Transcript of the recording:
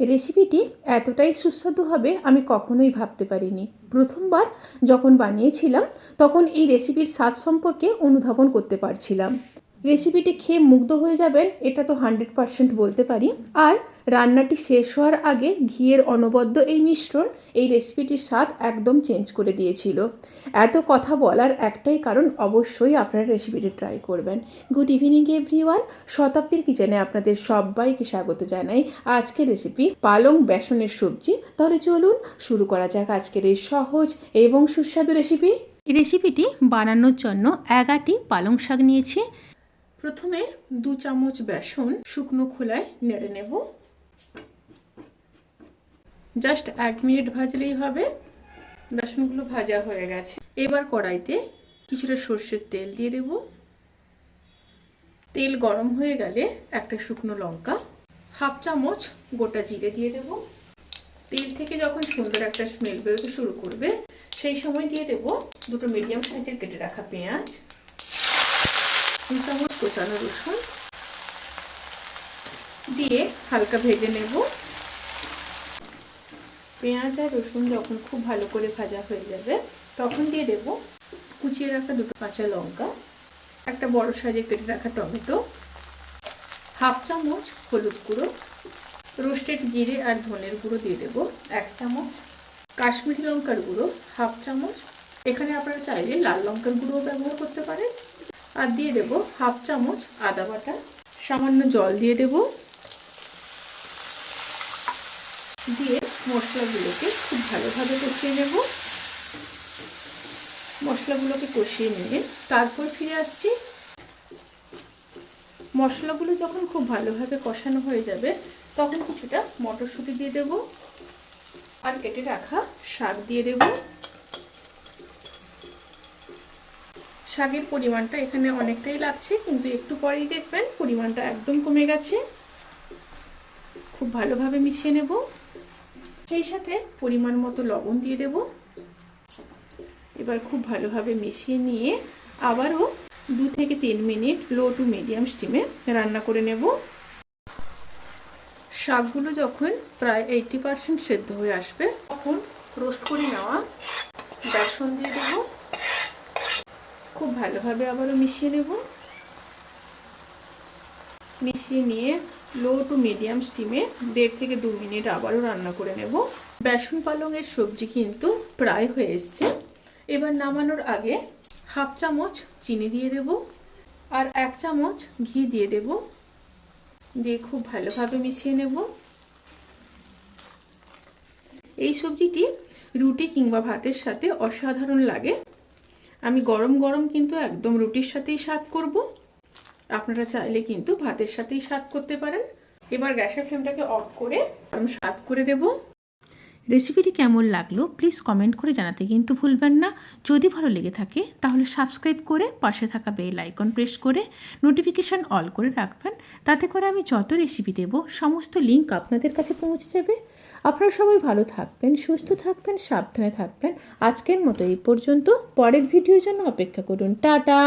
রেসিপিটি এতটাই সুস্বাদু হবে আমি কখনোই ভাবতে পারিনি। প্রথমবার যখন বানিয়েছিলাম, তখন এই রেসিপির স্বাদ সম্পর্কে অনুধাবন করতে পারছিলাম। রেসিপিটি খেয়ে মুগ্ধ হয়ে যাবেন, এটা তো হান্ড্রেড পারসেন্ট বলতে পারি। আর রান্নাটি শেষ হওয়ার আগে ঘিয়ের অনবদ্য এই মিশ্রণ এই রেসিপিটির স্বাদ একদম চেঞ্জ করে দিয়েছিল। এত কথা বলার একটাই কারণ অবশ্যই আপনারা রেসিপিটি ট্রাই করবেন। Good evening, everyone. শতাব্দীর কিচেনে আপনাদের সবাইকে স্বাগত জানাই। আজকের রেসিপি পালং বেসনের সবজি। তাহলে চলুন শুরু করা যাক আজকের এই সহজ এবং সুস্বাদু রেসিপি। রেসিপিটি বানানোর জন্য এগারটি পালং শাক নিয়েছি। প্রথমে দু চামচ বেসন শুকনো খোলায় নেড়ে নেব। জাস্ট এক মিনিট ভাজলেই হবে। বেসনগুলো ভাজা হয়ে গেছে। এবার কড়াইতে কিছুটা সর্ষের তেল দিয়ে দেব। তেল গরম হয়ে গেলে একটা শুকনো লঙ্কা, হাফ চামচ গোটা জিরে দিয়ে দেব। তেল থেকে যখন সুন্দর একটা স্মেল বেরোতে শুরু করবে, সেই সময় দিয়ে দেব দুটো মিডিয়াম সাইজের কেটে রাখা পেঁয়াজ। দু চামচ কোচানো রসুন দিয়ে হালকা ভেজে নেব। পেঁয়াজ আর রসুন যখন খুব ভালো করে ভাজা হয়ে যাবে, তখন দিয়ে দেব কুচিয়ে রাখা দুটো কাঁচা লঙ্কা, একটা বড় সাইজে কেটে রাখা টমেটো, হাফ চামচ হলুদ গুঁড়ো, রোস্টেড জিরে আর ধনের গুঁড়ো দিয়ে দেব, এক চামচ কাশ্মীরি লঙ্কার গুঁড়ো, হাফ চামচ। এখানে আপনারা চাইলে লাল লঙ্কার গুঁড়োও ব্যবহার করতে পারেন। আর দিয়ে দেব হাফ চামচ আদা বাটা। সামান্য জল দিয়ে দেব। দিয়ে মশলাগুলোকে খুব ভালোভাবে কষিয়ে নেব। মশলাগুলোকে কষিয়ে নিয়ে তারপর ফিরে আসছি। মশলাগুলো যখন খুব ভালোভাবে কষানো হয়ে যাবে, তখন কিছুটা মটরশুঁটি দিয়ে দেব। আর কেটে রাখা শাক দিয়ে দেব। শাকের পরিমাণটা এখানে অনেকটাই লাগছে, কিন্তু একটু পরেই দেখবেন পরিমাণটা একদম কমে গেছে। খুব ভালোভাবে মিশিয়ে নেব। সেই সাথে পরিমাণ মতো লবণ দিয়ে দেব। এবার খুব ভালোভাবে মিশিয়ে নিয়ে আবারও দু থেকে তিন মিনিট লো টু মিডিয়াম স্টিমে রান্না করে নেব। শাকগুলো যখন প্রায় এইটি পারসেন্ট সেদ্ধ হয়ে আসবে, তখন রোস্ট করে নেওয়া বেসন দিয়ে দেব। খুব ভালোভাবে আবারও মিশিয়ে নেব। মিশিয়ে নিয়ে লো টু মিডিয়াম স্টিমে দেড় থেকে দু মিনিট আবারও রান্না করে নেব। বেসন পালংয়ের সবজি কিন্তু প্রায় হয়ে এসছে। এবার নামানোর আগে হাফ চামচ চিনি দিয়ে দেব আর এক চামচ ঘি দিয়ে দেব। দিয়ে খুব ভালোভাবে মিশিয়ে নেব। এই সবজিটি রুটি কিংবা ভাতের সাথে অসাধারণ লাগে। আমি গরম গরম কিন্তু একদম রুটির সাথেই সার্ভ করব। আপনারা চাইলে কিন্তু ভাতের সাথেই সার্ভ করতে পারেন। এবার গ্যাসের ফ্লেমটাকে অফ করে আমি সার্ভ করে দেব। রেসিপিটি কেমন লাগল প্লিজ কমেন্ট করে জানাতে কিন্তু ভুলবেন না। যদি ভালো লেগে থাকে, তাহলে সাবস্ক্রাইব করে পাশে থাকা বেল আইকন প্রেস করে নোটিফিকেশান অল করে রাখবেন। তাতে করে আমি যত রেসিপি দেব, সমস্ত লিঙ্ক আপনাদের কাছে পৌঁছে যাবে। আপনারা সবাই ভালো থাকবেন, সুস্থ থাকবেন, সাবধানে থাকবেন। আজকের মতো এই পর্যন্ত। পরের ভিডিওর জন্য অপেক্ষা করুন। টাটা!